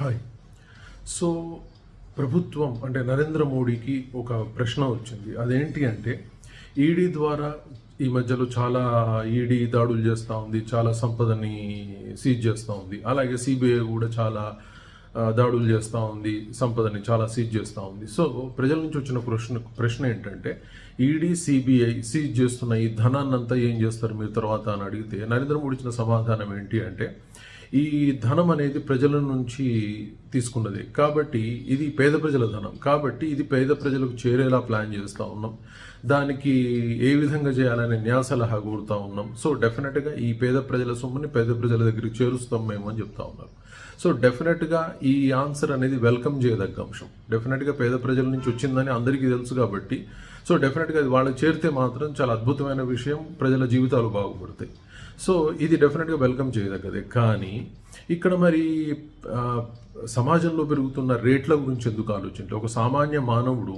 Hi. So ప్రభుత్వం అంటే నరేంద్ర మోడీకి ఒక ప్రశ్న వచ్చింది. అదేంటి అంటే ఈడీ ద్వారా ఈ మధ్యలో చాలా ఈడీ దాడులు చేస్తూ ఉంది చాలా సంపదని సీజ్ చేస్తూ ఉంది. అలాగే సిబిఐ కూడా చాలా దాడులు చేస్తూ ఉంది సంపదని చాలా సీజ్ చేస్తూ ఉంది. సో ప్రజల నుంచి వచ్చిన ప్రశ్న ప్రశ్న ఏంటంటే ఈడీ సిబిఐ సీజ్ చేస్తున్న ఈ ధనాన్నంతా ఏం చేస్తారు మీరు తర్వాత అని అడిగితే నరేంద్ర మోడీ ఇచ్చిన సమాధానం ఏంటి అంటే ఈ ధనం అనేది ప్రజల నుంచి తీసుకున్నది. కాబట్టి ఇది పేద ప్రజల ధనం. కాబట్టి ఇది పేద ప్రజలకు చేరేలా ప్లాన్ చేస్తూ ఉన్నాం. దానికి ఏ విధంగా చేయాలనే న్యాయ సలహా ఉన్నాం. సో డెఫినెట్గా ఈ పేద ప్రజల సొమ్ముని పేద ప్రజల దగ్గరికి చేరుస్తాం మేము అని చెప్తా ఉన్నారు. సో డెఫినెట్గా ఈ ఆన్సర్ అనేది వెల్కమ్ చేయదగ్గ అంశం. డెఫినెట్గా పేద ప్రజల నుంచి వచ్చిందని అందరికీ తెలుసు కాబట్టి. సో డెఫినెట్గా అది వాళ్ళు చేరితే మాత్రం చాలా అద్భుతమైన విషయం ప్రజల జీవితాలు బాగుపడతాయి. సో ఇది డెఫినెట్గా వెల్కమ్ చేయదగ్గదే. కానీ ఇక్కడ మరి సమాజంలో పెరుగుతున్న రేట్ల గురించి ఎందుకు ఆలోచించాలి ఒక సామాన్య మానవుడు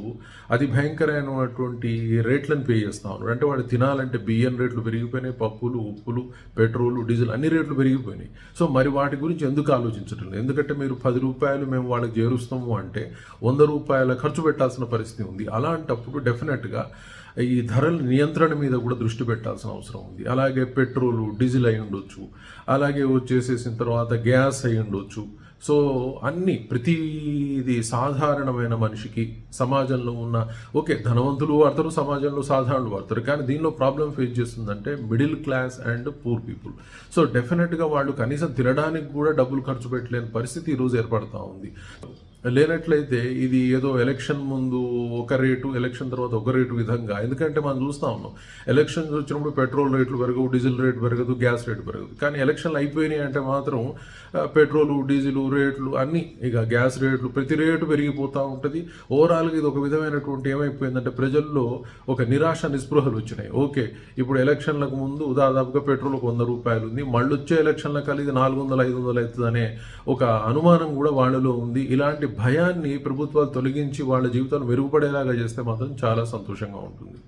అతి భయంకరమైనటువంటి రేట్లను పే చేస్తా ఉన్నాడు. అంటే వాడు తినాలంటే బియ్యం రేట్లు పెరిగిపోయినాయి పప్పులు ఉప్పులు పెట్రోలు డీజిల్ అన్ని రేట్లు పెరిగిపోయినాయి. సో మరి వాటి గురించి ఎందుకు ఆలోచించడం లేదు ఎందుకంటే మీరు పది రూపాయలు మేము వాళ్ళకి చేరుస్తాము అంటే వంద రూపాయల ఖర్చు పెట్టాల్సిన పరిస్థితి ఉంది. అలాంటప్పుడు డెఫినెట్గా ఈ ధరల నియంత్రణ మీద కూడా దృష్టి పెట్టాల్సిన అవసరం ఉంది. అలాగే పెట్రోలు డీజిల్ అయి ఉండొచ్చు. అలాగే వచ్చేసేసిన తర్వాత గ్యాస్ అయి ఉండొచ్చు. సో అన్ని ప్రతిది సాధారణమైన మనిషికి సమాజంలో ఉన్న ఓకే ధనవంతులు వాడతారు సమాజంలో సాధారణలు వాడతారు కానీ దీనిలో ప్రాబ్లం ఫేస్ చేస్తుందంటే middle class and poor people. So డెఫినెట్గా వాళ్ళు కనీసం తినడానికి కూడా డబ్బులు ఖర్చు పెట్టలేని పరిస్థితి ఈరోజు ఏర్పడుతూ ఉంది. లేనట్లయితే ఇది ఏదో ఎలక్షన్ ముందు ఒక రేటు ఎలక్షన్ తర్వాత ఒక రేటు విధంగా. ఎందుకంటే మనం చూస్తూ ఉన్నాం ఎలక్షన్స్ వచ్చినప్పుడు పెట్రోల్ రేట్లు పెరగవు డీజిల్ రేటు పెరగదు గ్యాస్ రేటు పెరగదు. కానీ ఎలక్షన్లు అయిపోయినాయి అంటే మాత్రం పెట్రోలు డీజిల్ రేట్లు అన్నీ ఇక గ్యాస్ రేట్లు ప్రతి రేటు పెరిగిపోతూ ఉంటుంది. ఓవరాల్గా ఇది ఒక విధమైనటువంటి ఏమైపోయిందంటే ప్రజల్లో ఒక నిరాశ నిస్పృహలు వచ్చినాయి. ఓకే ఇప్పుడు ఎలక్షన్లకు ముందు దాదాపుగా పెట్రోల్ ఒక వంద రూపాయలు ఉంది. మళ్ళీ వచ్చే ఎలక్షన్లకు కలిగి నాలుగు వందలు ఐదు వందలు అవుతుందనే ఒక అనుమానం కూడా వాళ్ళలో ఉంది. ఇలాంటి భయాన్ని ప్రభుత్వాలు తొలగించి వాళ్ళ జీవితాలు మెరుగుపడేలాగా చేస్తే మాత్రం చాలా సంతోషంగా ఉంటుంది.